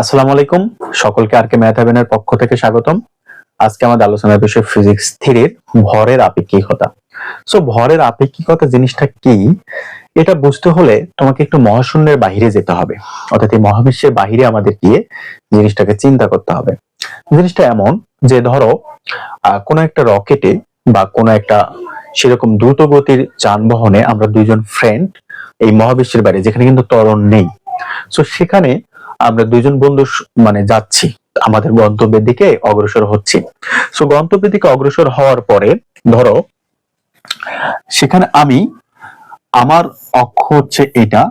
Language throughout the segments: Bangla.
আসসালামু আলাইকুম। সকলকে আর কে ম্যাথ হেভেনের পক্ষ থেকে স্বাগতম। আজকে আমাদের আলোচনার বিষয় ফিজিক্স থ্রির ভরের আপেক্ষিকতা। সো ভরের আপেক্ষিকতা জিনিসটা কি? এটা বুঝতে হলে তোমাকে একটু মহাশূন্যের বাহিরে যেতে হবে। অর্থাৎ এই মহাবিশ্বের বাহিরে আমাদের গিয়ে জিনিসটাকে চিন্তা করতে হবে। জিনিসটা এমন যে ধরো কোনো একটা রকেটে বা কোনো একটা সেরকম দ্রুত গতির যানবাহনে আমরা দুইজন ফ্রেন্ড এই মহাবিশ্বের বাইরে, যেখানে কিন্তু ত্বরণ নেই। সো সেখানে আমরা দুইজন বন্ধু মানে যাচ্ছি। আমাদের গন্তব্যের দিকে অগ্রসর হচ্ছি। সো গন্তব্যের দিকে অগ্রসর হওয়ার পরে, ধরো, সেখানে আমি, আমার অক্ষ হচ্ছে এটা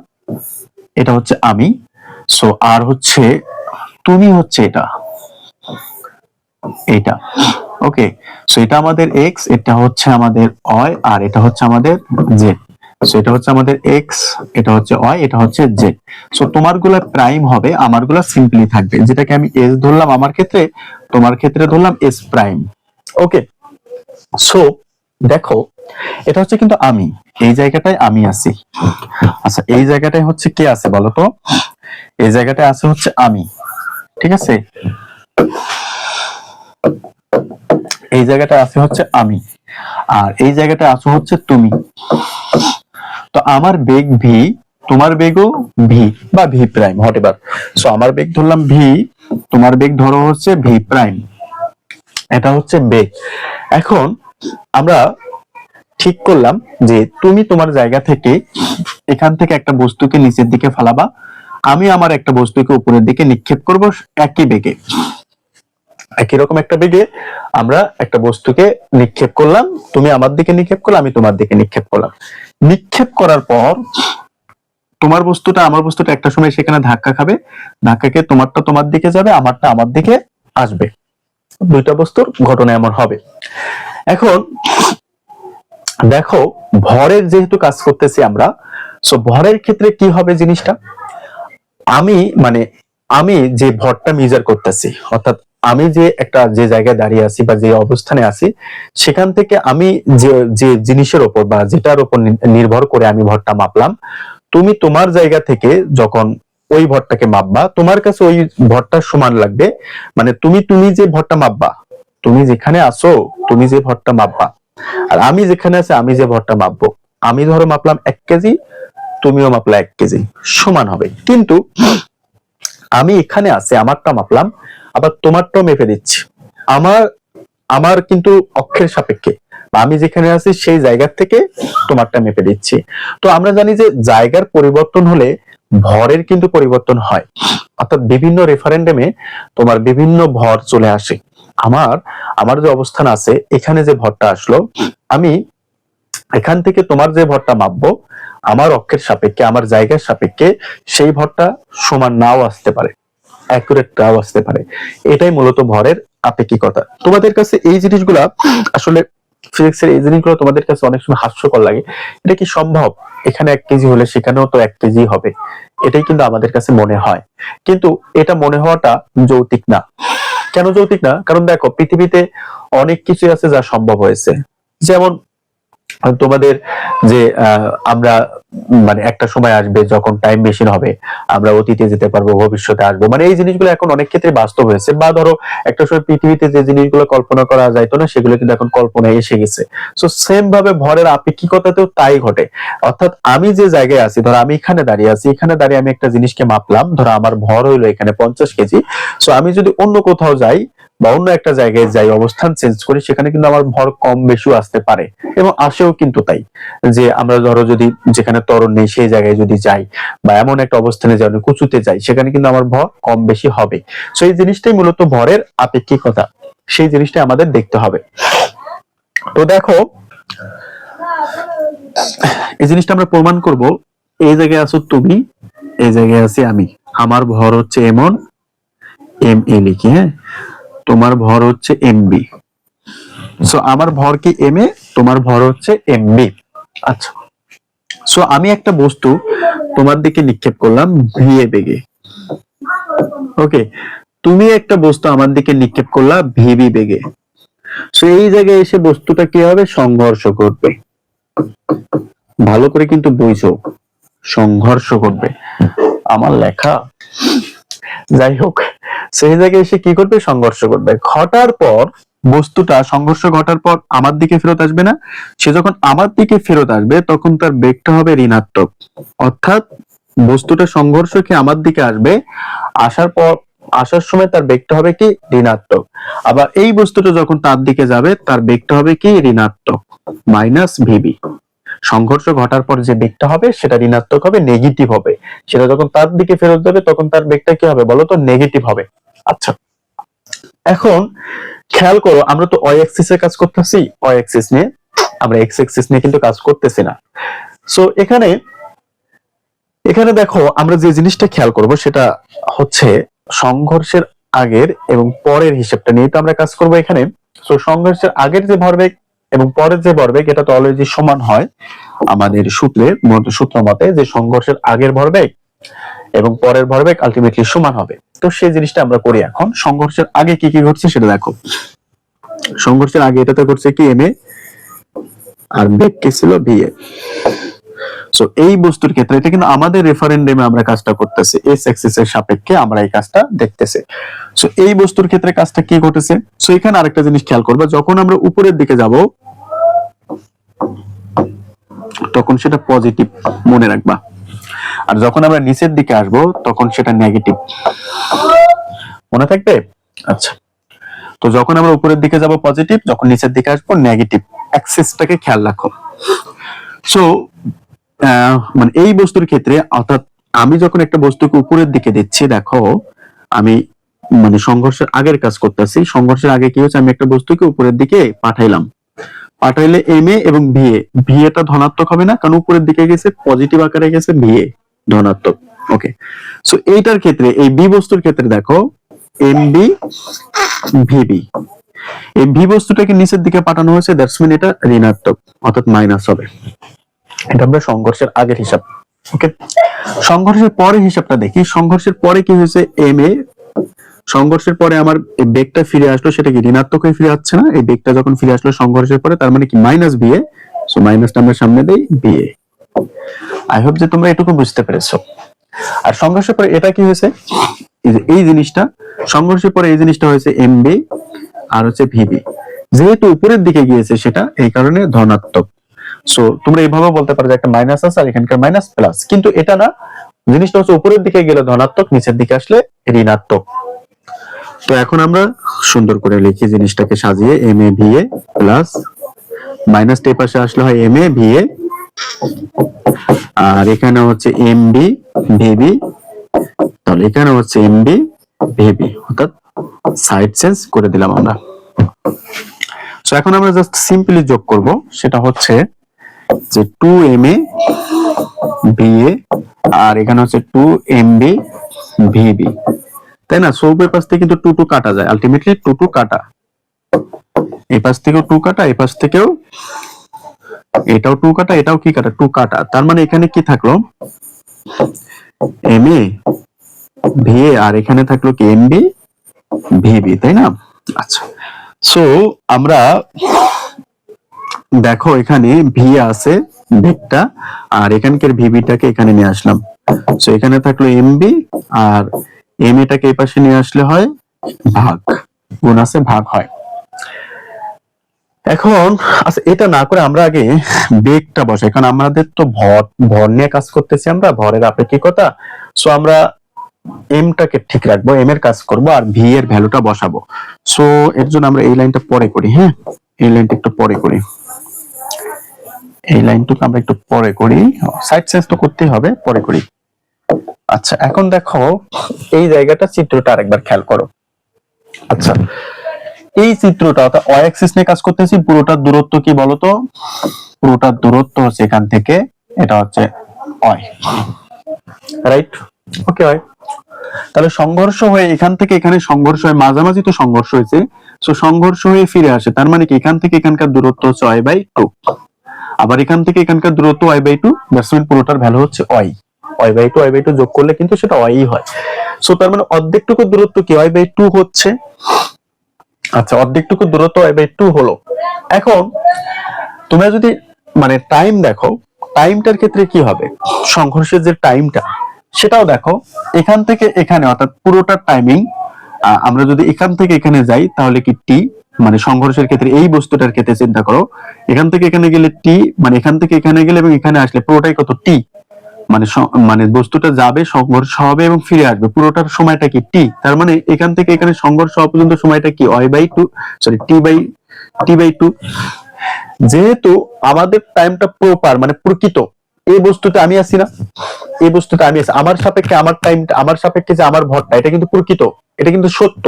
এটা হচ্ছে আমি। সো আর হচ্ছে, তুমি হচ্ছে এটা। এটা। ওকে সো এটা আমাদের এক্স এটা হচ্ছে আমাদের অয় আর এটা হচ্ছে আমাদের জেড সো এটা হচ্ছে আমাদের এক্স এটা হচ্ছে অয় এটা হচ্ছে জেড সো তোমারগুলা প্রাইম হবে আমারগুলা সিম্পলি থাকবে। যেটাকে আমি এস ধরলাম আমার ক্ষেত্রে, তোমার ক্ষেত্রে ধরলাম এস প্রাইম ওকে সো দেখো, এটা হচ্ছে কিন্তু আমি। এই জায়গাটায় আমি আছি। আচ্ছা এই জায়গাটায় হচ্ছে কে আছে বলো তো? এই জায়গাটায় আছে হচ্ছে আমি। ঠিক আছে? এই জায়গাটা আছে হচ্ছে আমি। আর এই জায়গাটা আছে হচ্ছে তুমি। তো আমার বেগ ভি তোমার বেগও ভি বা ভি প্রাইম হট এবার সো আমার বেগ ধরলাম ভি তোমার বেগ ধরো হচ্ছে ভি প্রাইম এটা হচ্ছে বেগ। এখন আমরা ঠিক করলাম যে তুমি তোমার জায়গা থেকে এখান থেকে একটা বস্তুকে নিচের দিকে ফালাবা। আমি আমার একটা বস্তুকে উপরের দিকে নিক্ষেপ করব একই বেগে। একই রকম একটা বেগে আমরা একটা বস্তুকে নিক্ষেপ করলাম, তুমি আমার দিকে নিক্ষেপ করলে, আমি তোমার দিকে নিক্ষেপ করলাম। নিক্ষেপ করার পর তোমার বস্তুটা আমার বস্তুটা একটা সময় সেখানে ধাক্কা খাবে ধাক্কাকে তোমারটা তোমার দিকে যাবে, আমারটা আমার দিকে আসবে। দুইটা বস্তুর ঘটনা এমন হবে। এখন দেখো, ভরের যেহেতু কাজ করতেছি আমরা সো ভরের ক্ষেত্রে কি হবে জিনিসটা? আমি মানে আমি যে ভরটা মেজার করতেছি, অর্থাৎ আমি যে একটা, যে জায়গায় দাঁড়িয়ে আছি বা যে অবস্থানে আছি, সেখান থেকে আমি যে যে জিনিসের ওপর বা যেটার উপর নির্ভর করে আমি ভরটা মাপলাম। তুমি তোমার জায়গা থেকে যখন ওই ভরটাকে মাপবা, তোমার কাছে ওই ভরটা সমান লাগবে। মানে তুমি তুমি যে ভরটা মাপবা, তুমি যেখানে আসো তুমি যে ভরটা মাপবা। আর আমি যেখানে আছি, আমি যে ভরটা মাপবো। আমি ধরো মাপলাম এক কেজি, তুমিও মাপলা এক কেজি। সমান হবে। কিন্তু আমি এখানে আছি, আমারটা মাপলাম আবার তোমারটাও মেপে দিচ্ছি। আমার আমার কিন্তু অক্ষের সাপেক্ষে। আমি যেখানে আছি সেই জায়গার থেকে তোমারটা মেপে দিচ্ছি। তো আমরা জানি যে জায়গার পরিবর্তন হলে ভরের কিন্তু পরিবর্তন হয়। অর্থাৎ বিভিন্ন রেফারেন্ডামে তোমার বিভিন্ন ভর চলে আসে। আমার আমার যে অবস্থান আছে, এখানে যে ভরটা আসলো, আমি এখান থেকে তোমার যে ভরটা মাপবো, আমার অক্ষের সাপেক্ষে, আমার জায়গার সাপেক্ষে সেই ভরটা সমান নাও আসতে পারে। অ্যাকুরেট নাও আসতে পারে। এটাই মূলত ভরের আপেক্ষিকতা। তোমাদের কাছে এই জিনিসগুলা আসলে এই জিনিসগুলো তোমাদের কাছে অনেক সময় হাস্যকর লাগে। এটা কি সম্ভব? এখানে এক কেজি হলে সেখানেও তো এক কেজি হবে। এটাই কিন্তু আমাদের কাছে মনে হয়। কিন্তু এটা মনে হওয়াটা যৌতিক না। কেন যৌতিক না? কারণ দেখো, পৃথিবীতে অনেক কিছু আছে যা সম্ভব হয়েছে। যেমন তোমাদের যে আমরা মানে একটা সময় আসবে যখন টাইম মেশিন হবে, আমরা অতীতে যেতে পারব, ভবিষ্যতে আসব। মানে এই জিনিসগুলো এখন অনেক ক্ষেত্রে বাস্তব হয়েছে। বা ধরো, একটা সময় পৃথিবীতে যে জিনিসগুলো কল্পনা করা যাইতো না, সেগুলো কিন্তু এখন কল্পনায় এসে গেছে। সো সেম ভাবে ভরের আপেক্ষিকতাতেও তাই ঘটে। অর্থাৎ আমি যে জায়গায় আছি, ধরো আমি এখানে দাঁড়িয়ে আছি, এখানে দাঁড়িয়ে আমি একটা জিনিসকে মাপলাম, ধরো আমার ভর হইল এখানে পঞ্চাশ কেজি। সো আমি যদি অন্য কোথাও যাই বা অন্য একটা জায়গায় যাই, অবস্থান চেঞ্জ করি, সেখানে কিন্তু আমার ভর কম বেশিও আসতে পারে এবং আসেও কিন্তু তাই। যে আমরা ধরো যদি যেখানে ত্বরণ নেই, সেই জায়গায় যদি যাই বা এমন একটা অবস্থানে যাই কুচুতে যাই, সেখানে কিন্তু আমার ভর কম বেশি হবে। সো এই জিনিসটাই মূলত ভরের আপেক্ষিকতা। সেই জিনিসটাই আমাদের দেখতে হবে। তো দেখো, এই জিনিসটা আমরা প্রমাণ করব। এই জায়গায় আছো তুমি, এই জায়গায় আছি আমি। আমার ভর হচ্ছে এমন, এম এ লিখি হ্যাঁ? তোমার ভর হচ্ছে এম বি সো আমার ভর কি এম এ তোমার ভর হচ্ছে এম বি আচ্ছা। সো আমি একটা বস্তু তোমার দিকে নিক্ষেপ করলাম ভি এ বেগে। ওকে তুমি একটা বস্তু আমার দিকে নিক্ষেপ করলা ভিবি বেগে। সো এই জায়গায় এসে বস্তুটা কি হবে? সংঘর্ষ করবে ভালো করে কিন্তু বুঝো। সংঘর্ষ করবে আমার লেখা। যাই হোক। জায়গায় এসে কি করবে? সংঘর্ষ করবে। ঘটার পর বস্তুটা, সংঘর্ষ ঘটার পর আমার দিকে ফেরত আসবে না? সে যখন আমার দিকে ফেরত আসবে, তখন তার বেগটা হবে ঋণাত্মক। অর্থাৎ বস্তুটা সংঘর্ষ কি আমার দিকে আসবে, আসার পর, আসার সময় তার বেগটা হবে কি? ঋণাত্মক। আবার এই বস্তুটা যখন তার দিকে যাবে, তার বেগটা হবে কি? ঋণাত্মক। Minus VB. সংঘর্ষ ঘটার পর যে বেগটা হবে, সেটা ঋণাত্মক হবে নেগেটিভ হবে। সেটা যখন তার দিকে ফেরত যাবে তখন তার বেগটা কি হবে বলো তো? নেগেটিভ হবে। আচ্ছা। এখন খেয়াল করো, আমরা তো ওয়াই অ্যাক্সিস এর কাজ করতেছি। ওয়াই অ্যাক্সিস নিয়ে, আমরা এক্স অ্যাক্সিস নিয়ে কিন্তু কাজ করতেছি না। সো এখানে এখানে দেখো, আমরা যে জিনিসটা খেয়াল করব, সেটা হচ্ছে সংঘর্ষের আগের এবং পরের হিসাবটা নিয়ে তো আমরা কাজ করব এখানে। সো সংঘর্ষের আগের যে ভরবেগ এবং পরের যে ভরবেগ, এটা তো অলরেডি সমান হয় আমাদের সূত্রে সূত্র মতে যে সংঘর্ষের আগের ভরবেগ এবং পরের ভরবেগ আলটিমেটলি সমান হবে। তো সেই জিনিসটা আমরা করি এখন। সংঘর্ষের আগে কি কি ঘটছে সেটা দেখো। সংঘর্ষের আগে এটাতে ঘটছে কি? এম এ আর বেগ কে ছিল? বি এ সো এই বস্তুর ক্ষেত্রে এটা কিন্তু আমাদের রেফারেন্ডামে আমরা কাজটা করতেছি। এস এর সাপেক্ষে আমরা এই কাজটা দেখতেছি। সো এই বস্তুর ক্ষেত্রে কাজটা কি ঘটেছে সো এখানে আরেকটা জিনিস খেয়াল করবা, যখন আমরা উপরের দিকে যাব, তখন সেটা পজিটিভ মনে রাখবা। আর যখন আমরা নিচের দিকে আসব, তখন সেটা নেগেটিভ মনে থাকবে? আচ্ছা। তো যখন আমরা উপরের দিকে যাব পজিটিভ যখন নিচের দিকে আসব নেগেটিভ অ্যাক্সিসটাকে খেয়াল রাখো। সো মানে এই বস্তুর ক্ষেত্রে, অর্থাৎ আমি যখন একটা বস্তুকে উপরের দিকে দিচ্ছি দেখো, আমি মানে সংঘর্ষের আগের কাজ করতেছি, সংঘর্ষের আগে কি হচ্ছে আমি একটা বস্তুকে উপরের দিকে পাঠাইলাম। পাঠাইলে এম এ এবং ভি এ ভি এটা ধনাত্মক হবে না, কারণ উপরের দিকে গেছে পজিটিভ আকারে গেছে ভি এ ধনাত্মক ওকে সো এইটার ক্ষেত্রে, এই বি বস্তুর ক্ষেত্রে দেখো এম বি ভিবি এই ভি বস্তুটাকে নিচের দিকে পাঠানো হয়েছে দ্যাটস মিন এটা ঋণাত্মক, অর্থাৎ মাইনাস হবে। এটা আমরা সংঘর্ষের আগের হিসাব। ওকে সংঘর্ষের পরে হিসাবটা দেখি। সংঘর্ষের পরে কি হয়েছে? এম এ সংঘর্ষের পরে আমার বেগটা ফিরে আসলো, সেটা কি ঋণাত্মক হয়ে ফিরে আসছে না? এই বেগটা যখন ফিরে আসলো সংঘর্ষের পরে, তার মানে কি মাইনাস সো মাইনাসটা আমরা সামনে দেই আই হোপ যে তোমরা এটুকু বুঝতে পেরেছ। আর সংঘর্ষের পরে এটা কি হয়েছে? এই এই জিনিসটা, সংঘর্ষের পরে এই জিনিসটা হয়েছে এমবি আর হচ্ছে ভিবি যেহেতু উপরের দিকে গিয়েছে সেটা, এই কারণে ধনাত্মক। সো তোমরা এইভাবে বলতে পারো যে একটা মাইনাস আছে আর এখানকার মাইনাস প্লাস কিন্তু এটা না, জিনিসটা হচ্ছে উপরের দিকে গেলে ধনাত্মক, নিচের দিকে আসলে ঋণাত্মক। তো এখন আমরা সুন্দর করে লিখি জিনিসটাকে সাজিয়ে M A V A plus minus tape পাশে আসলে হয় এম এ ভি এ আর এখানে হচ্ছে এম বি ভিবি তাহলে এখানে হচ্ছে এম বি ভিবি অর্থাৎ সাইড চেঞ্জ করে দিলাম আমরা। সো এখন আমরা জাস্ট সিম্পলি যোগ করব, সেটা হচ্ছে যে two M A B A আর এখানে হচ্ছে টু এম বি ভিবি তাই না? সো উভয় পাশ থেকে কিন্তু টু টু কাটা যায়। আলটিমেটলি টু টু কাটা। এই পাশ থেকেও টু কাটা এই পাশ থেকেও এটাও টু কাটা, এটাও কি কাটা? টু কাটা। তার মানে এখানে কি থাকল? এম এ ভি এ আর এখানে থাকল কি? এম বি ভিবি তাই না? আচ্ছা। সো আমরা দেখো, এখানে ভি আছে ভেগটা আর এখানকার ভিবিটাকে এখানে নিয়ে আসলাম। সো এখানে থাকল এমবি আর এম এটাকে এই পাশে নিয়ে আসলে হয় ভাগ। গুণ আছে, ভাগ হয়। এখন আচ্ছা এটা না করে আমরা আগে বেগটা বসাই, কারণ আমাদের তো ভর ভর নিয়ে কাজ করতেছি আমরা, ভরের আপেক্ষিকতা। সো আমরা এমটাকে ঠিক রাখব এম এর কাজ করব আর ভি এর ভ্যালুটা বসাবো। সো এর জন্য আমরা এই লাইনটা পরে করি হ্যাঁ? এই লাইনটা একটু পরে করি। এই লাইনটুকু আমরা একটু পরে করি। সাইড চেঞ্জ তো করতেই হবে, পরে করি। আচ্ছা এখন দেখো, এই জায়গাটা চিত্রটা আরেকবার খেয়াল করো। আচ্ছা এই চিত্রটা, অর্থাৎ ওয়াই অ্যাক্সিস নিয়ে কাজ করতেছি পুরোটার দূরত্ব কি বলতো? পুরোটার দূরত্ব হচ্ছে এখান থেকে, এটা হচ্ছে ওয়াই রাইট ওকে হয় তাহলে সংঘর্ষ হয়ে এখান থেকে এখানে সংঘর্ষ হয়ে মাঝামাঝি তো সংঘর্ষ হয়েছে। সো সংঘর্ষ হয়ে ফিরে আসে, তার মানে কি? এখান থেকে এখানকার দূরত্ব হচ্ছে ওয়াই বাই টু আবার এখান থেকে এখানকার দূরত্ব ওয়াই বাই টু ব্যাটসম্যান পুরোটার ভ্যালু হচ্ছে Y Y by two Y by two যোগ করলে কিন্তু সেটা ওয়াই হয়। সো তার মানে অর্ধেকটুকু দূরত্ব কি ওয়াই বাই টু হচ্ছে? আচ্ছা অর্ধেকটুকু দূরত্ব ওয়াই বাই টু হলো। এখন, তোমরা যদি মানে টাইম দেখো টাইমটার ক্ষেত্রে কি হবে? সংঘর্ষের যে টাইমটা সেটাও দেখো, এখান থেকে এখানে, অর্থাৎ পুরোটা টাইমিং আমরা যদি এখান থেকে এখানে যাই, তাহলে কি টি মানে সংঘর্ষের ক্ষেত্রে এই বস্তুটার ক্ষেত্রে চিন্তা করো, এখান থেকে এখানে গেলে টি মানে এখান থেকে এখানে গেলে এবং এখানে আসলে পুরোটাই কত টি মানে মানে বস্তুটা যাবে, সংঘর্ষ হবে এবং ফিরে আসবে। পুরোটার সময়টা কি টি তার মানে এখান থেকে এখানে সংঘর্ষ হওয়া পর্যন্ত সময়টা কি? Y by two sorry T by T by two যেহেতু আমাদের টাইমটা প্রপার মানে প্রকৃত এই বস্তুতে আমি আছি না। এই বস্তুতে আমি আছি। আমার সাপেক্ষে আমার টাইমটা আমার সাপেক্ষে যে আমার ভরটা, এটা কিন্তু প্রকৃত। এটা কিন্তু সত্য।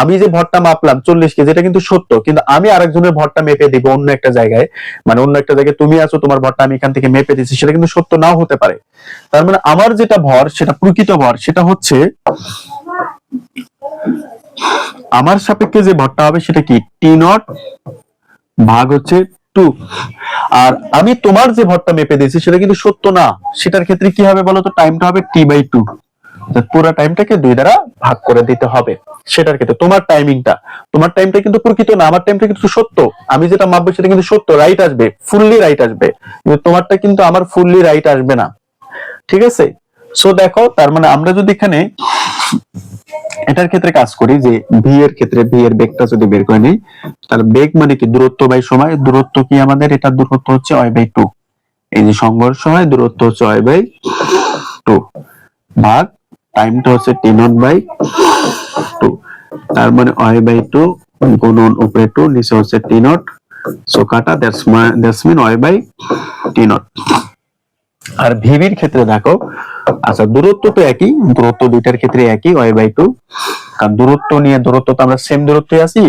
আমি যে ভরটা মাপলাম চল্লিশ কেজি, এটা কিন্তু সত্য। কিন্তু আমি আরেকজনের ভরটা মেপে দিব অন্য একটা জায়গায়। মানে অন্য একটা জায়গায় তুমি আছো, তোমার ভরটা আমি এখান থেকে মেপে দিচ্ছি সেটা কিন্তু সত্য নাও হতে পারে। তার মানে আমার যেটা ভর, সেটা প্রকৃত ভর, সেটা হচ্ছে আমার সাপেক্ষে যে ভরটা হবে সেটা কি? টি নট ভাগ হচ্ছে টু আর আমি তোমার যে ভরটা মেপে দিয়েছি সেটা কিন্তু সত্য না। সেটার ক্ষেত্রে কি হবে বলতো? টাইমটা হবে টি বাই টু পুরো টাইমটাকে দুই দ্বারা ভাগ করে দিতে হবে। সেটার ক্ষেত্রে তোমার টাইমিংটা তোমার টাইমটা কিন্তু প্রকৃত না, আমার টাইমটা কিন্তু সত্য। আমি যেটা মাপবো সেটা কিন্তু সত্য রাইট আসবে ফুললি রাইট আসবে। কিন্তু তোমারটা কিন্তু আমার ফুললি রাইট আসবে না। ঠিক আছে? সো দেখো, তার মানে আমরা যদি এখানে এটার ক্ষেত্রে কাজ করি যে ভি এর ক্ষেত্রে ভি এর বেগটা যদি বের করে নিই, তাহলে বেগ মানে কি? দূরত্ব বাই সময়। দূরত্ব কি আমাদের? এটা দূরত্ব হচ্ছে ওয়াই বাই টু এই যে সংঘর্ষ হয়, দূরত্ব হচ্ছে ওয়াই বাই টু ভাগ টাইমটা হচ্ছে টি নট বাই টু তার মানে ওয়াই বাই টু গুণন উপরে টু নিচে হচ্ছে টি নট সো কাটা that's that's mean Y by T naught আর ভিভির ক্ষেত্রে দেখো আচ্ছা দূরত্ব তো একই, দূরত্ব দুইটার ক্ষেত্রে একই ওয়াই বাই টু কারণ দূরত্ব নিয়ে, দূরত্ব তো আমরা সেম দূরত্বে আছি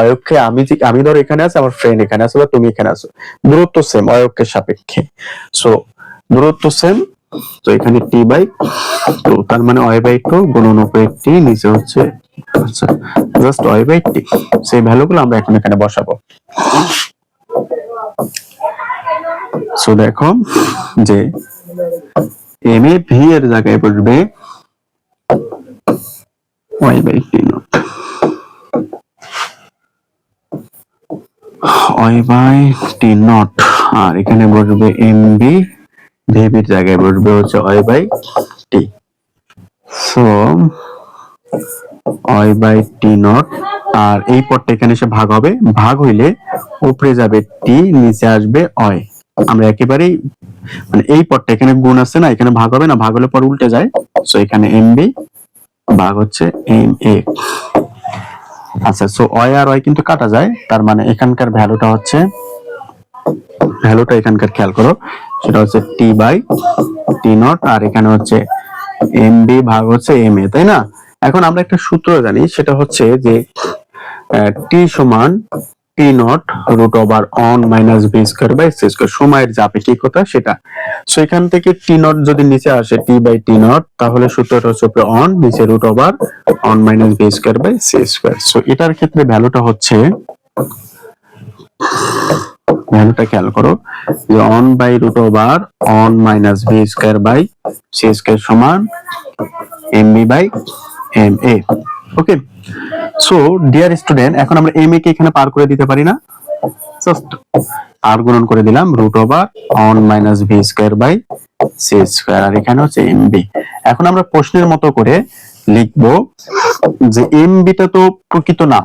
অয়ক্ষে আমি যে, আমি ধর এখানে আছি, আমার ফ্রেন্ড এখানে আছে বা তুমি এখানে আছো। দূরত্ব সেম অয়ক্ষের সাপেক্ষে। সো দূরত্ব সেম তো এখানে টি বাই টু তার মানে ওয়াই বাই টু গুণন উপরে টি নিচে হচ্ছে আচ্ছা জাস্ট ওয়াই বাই টি সেই ভ্যালুগুলো আমরা এখন এখানে বসাবো। সো দেখো, যে এম এ ভি এর জায়গায় বসবে Y by T naught Y by T naught আর এখানে বসবে এম বি ভিবির জায়গায় বসবে হচ্ছে Y by T so Y by T naught আর এই পদটা এখানে এসে ভাগ হবে। ভাগ হইলে উপরে যাবে টি নিচে আসবে অয় আমরা একেবারেই মানে এই পদটা এখানে গুণ আছে না, এখানে ভাগ হবে না, ভাগ হলে পর উল্টে যায়। সো এখানে এম বি ভাগ হচ্ছে এম এ আচ্ছা সো অয় আর অয় কিন্তু কাটা যায়, তার মানে এখানকার ভ্যালুটা হচ্ছে, ভ্যালুটা এখানকার খেয়াল করো, সেটা হচ্ছে টি বাই টি নট আর এখানে হচ্ছে এম বি ভাগ হচ্ছে এম এ তাই না? এখন আমরা একটা সূত্র জানি, সেটা হচ্ছে যে টি সমান T naught root over one minus B square by C square সময়ের যে আপেক্ষিকতা সেটা। সো এখান থেকে টি নট যদি নিচে আসে টি বাই টি নট তাহলে সূত্রটা হচ্ছে উপরে অন নিচে root over one minus B square by C square so এটার ক্ষেত্রে ভ্যালুটা হচ্ছে ভ্যালুটা খেয়াল করো, যে one by root over one minus B square by C square সমান M B by M A okay so dear student এখন আমরা এম এ কে এখানে পার করে দিতে পারি না। জাস্ট আর গুণন করে দিলাম root over one minus V square by C square আর এখানে হচ্ছে এম বি এখন আমরা প্রশ্নের মতো করে লিখব যে এম বিটা তো প্রকৃত না।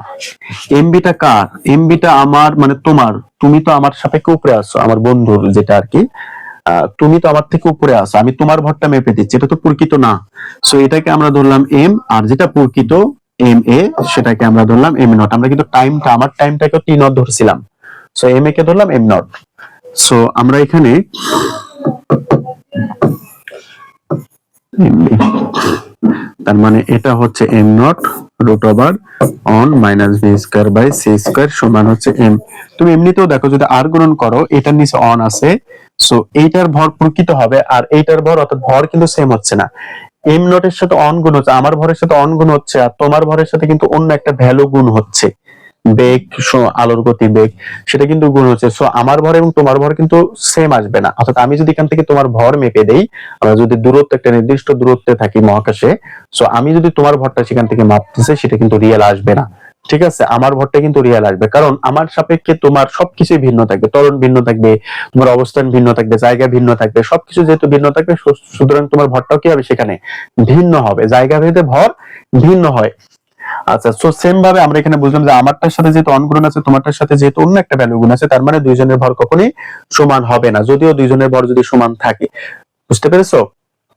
এম বিটা কার? এম বিটা আমার মানে তোমার, তুমি তো আমার সাপেক্ষে উপরে আসছো আমার বন্ধুর যেটা আর কি। তুমি তো আমার থেকে উপরে আসো আমি তোমার ভরটা মেপে দিচ্ছি, এটা তো প্রকৃত না। সো এটাকে আমরা ধরলাম এম আর যেটা প্রকৃত এম এ সেটাকে আমরা ধরলাম এম নট আমরা কিন্তু টাইমটা আমার টাইমটাকে টি নট ধরছিলাম। সো এম এ কে ধরলাম এম নট সো আমরা এখানে তার মানে এটা হচ্ছে M naught root over one minus V square by C square সমান হচ্ছে এম তুমি এমনিতেও দেখো, যদি আর গুণন করো, এটার নিচে অন আছে। সো এইটার ভর প্রকৃত হবে, আর এইটার ভর, অর্থাৎ ভর কিন্তু সেম হচ্ছে না। এম নটের সাথে অন গুণ হচ্ছে, আমার ভরের সাথে অন গুণ হচ্ছে আর তোমার ভরের সাথে কিন্তু অন্য একটা ভ্যালু গুণ হচ্ছে। বেগ আলোর গতি, বেগ, সেটা কিন্তু গুণ হচ্ছে। সো আমার ভর এবং তোমার ভর কিন্তু সেম আসবে না। অর্থাৎ আমি যদি এখান থেকে তোমার ভর মেপে দেই, আমরা যদি দূরত্ব, একটা নির্দিষ্ট দূরত্বে থাকি মহাকাশে সো আমি যদি তোমার ভরটা সেখান থেকে মাপতেছে, সেটা কিন্তু রিয়েল আসবে না। ঠিক আছে? আমার ভরটা কিন্তু রিয়েল আসবে। কারণ আমার সাপেক্ষে তোমার সবকিছুই ভিন্ন থাকবে। ত্বরণ ভিন্ন থাকবে, তোমার অবস্থান ভিন্ন থাকবে, জায়গা ভিন্ন থাকবে। সবকিছু যেহেতু ভিন্ন থাকবে সুতরাং তোমার ভরটাও কি হবে সেখানে? ভিন্ন হবে। জায়গা ভেদে ভর ভিন্ন হয়। আচ্ছা সো সেম ভাবে আমরা এখানে বুঝলাম যে আমারটার সাথে যেহেতু অনগুণ আছে, তোমারটার সাথে যেহেতু অন্য একটা ভ্যালু গুণ আছে, তার মানে দুইজনের ভর কখনোই সমান হবে না। যদিও দুইজনের ভর যদি সমান থাকে। বুঝতে পেরেছ?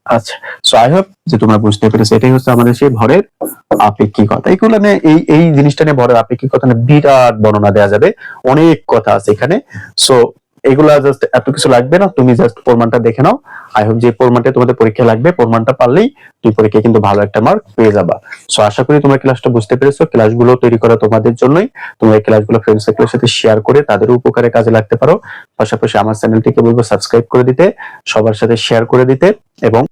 আচ্ছা সো আই হোপ যে তোমরা বুঝতে পেরেছ, এটাই হচ্ছে আমাদের সেই ভরের আপেক্ষিকতা এইগুলো এই এই জিনিসটা নিয়ে ভরের আপেক্ষিকতা নিয়ে বিরাট বর্ণনা দেওয়া যাবে, অনেক কথা আছে এখানে। সো এগুলা জাস্ট এত কিছু লাগবে না, তুমি জাস্ট প্রমাণটা দেখে নাও। আই হোপ যে প্রমাণটা তোমাদের পরীক্ষা লাগবে, প্রমাণটা পারলেই পরীক্ষায় কিন্তু ভালো একটা মার্ক পেয়ে যাবা। সো আশা করি তোমরা ক্লাসটা বুঝতে পেরেছ ক্লাসগুলো তৈরি করা তোমাদের জন্যই। তোমরা এই ক্লাসগুলো ফ্রেন্ড সার্কেলের সাথে শেয়ার করে তাদের উপকারে কাজে লাগতে পারো। পাশাপাশি আমার চ্যানেলটিকে বলব সাবস্ক্রাইব করে দিতে, সবার সাথে শেয়ার করে দিতে, এবং